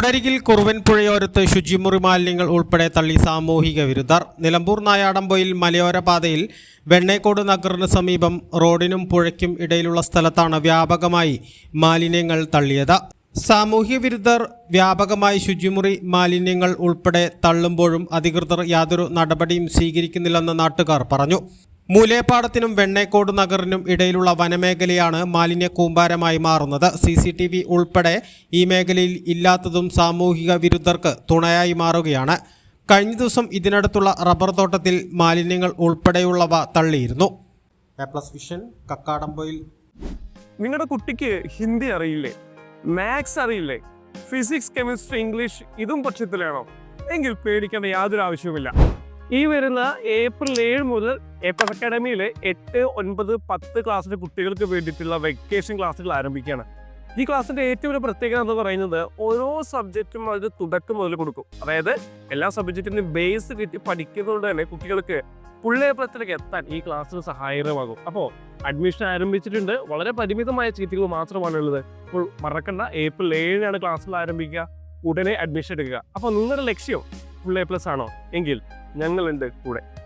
റോഡരികിൽ കുറുവൻപുഴയോരത്ത് ശുചിമുറി മാലിന്യങ്ങൾ ഉൾപ്പെടെ തള്ളി സാമൂഹിക വിരുദ്ധർ. നിലമ്പൂർ നായാടമ്പൊയിൽ മലയോര പാതയിൽ വെണ്ണേക്കോട് നഗറിന് സമീപം റോഡിനും പുഴയ്ക്കും ഇടയിലുള്ള സ്ഥലത്താണ് വ്യാപകമായി മാലിന്യങ്ങൾ തള്ളിയത്. സാമൂഹ്യ വിരുദ്ധർ വ്യാപകമായി ശുചിമുറി മാലിന്യങ്ങൾ ഉൾപ്പെടെ തള്ളുമ്പോഴും അധികൃതർ യാതൊരു നടപടിയും സ്വീകരിക്കുന്നില്ലെന്ന് നാട്ടുകാർ പറഞ്ഞു. മൂലേപ്പാടത്തിനും വെണ്ണേക്കോട് നഗറിനും ഇടയിലുള്ള വനമേഖലയാണ് മാലിന്യ കൂമ്പാരമായി മാറുന്നത്. സി സി ടി വി ഉൾപ്പെടെ ഈ മേഖലയിൽ ഇല്ലാത്തതും സാമൂഹിക വിരുദ്ധർക്ക് തുണയായി മാറുകയാണ്. കഴിഞ്ഞ ദിവസം ഇതിനടുത്തുള്ള റബ്ബർ തോട്ടത്തിൽ മാലിന്യങ്ങൾ ഉൾപ്പെടെയുള്ളവ തള്ളിയിരുന്നു. A plus vision Kakkadampoyil. നിങ്ങളുടെ കുട്ടിക്ക് ഹിന്ദി അറിയില്ലേ? മാത്സ് അറിയില്ലേ? ഫിസിക്സ് കെമിസ്ട്രി ഇംഗ്ലീഷ് ഇതും പക്ഷത്തിലാണോ? എങ്കിൽ പേടിക്കേണ്ട യാതൊരു ആവശ്യവുമില്ല. ഈ വരുന്ന ഏപ്രിൽ ഏഴ് മുതൽ എ പ്ലസ് അക്കാഡമിയിലെ എട്ട് ഒൻപത് പത്ത് ക്ലാസ്സിലെ കുട്ടികൾക്ക് വേണ്ടിയിട്ടുള്ള വെക്കേഷൻ ക്ലാസ്സുകൾ ആരംഭിക്കുകയാണ്. ഈ ക്ലാസ്സിന്റെ ഏറ്റവും വലിയ പ്രത്യേകത എന്ന് പറയുന്നത് ഓരോ സബ്ജക്റ്റും അതിന് തുടക്കം മുതൽ കൊടുക്കും. അതായത് എല്ലാ സബ്ജക്റ്റിനും ബേസ് കിട്ടി പഠിക്കുന്നതുകൊണ്ട് തന്നെ കുട്ടികൾക്ക് പുള്ളേപ്പത്തിലേക്ക് എത്താൻ ഈ ക്ലാസ്സിന് സഹായകരമാകും. അപ്പോൾ അഡ്മിഷൻ ആരംഭിച്ചിട്ടുണ്ട്. വളരെ പരിമിതമായ സീറ്റുകൾ മാത്രമാണുള്ളത് അപ്പോൾ മറക്കണ്ട ഏപ്രിൽ ഏഴിനാണ് ക്ലാസ്സുകൾ ആരംഭിക്കുക. ഉടനെ അഡ്മിഷൻ എടുക്കുക. അപ്പോൾ നിങ്ങളുടെ ലക്ഷ്യം ഫുൾ എ പ്ലസ് ആണോ? എങ്കിൽ ഞങ്ങളുണ്ട് കൂടെ.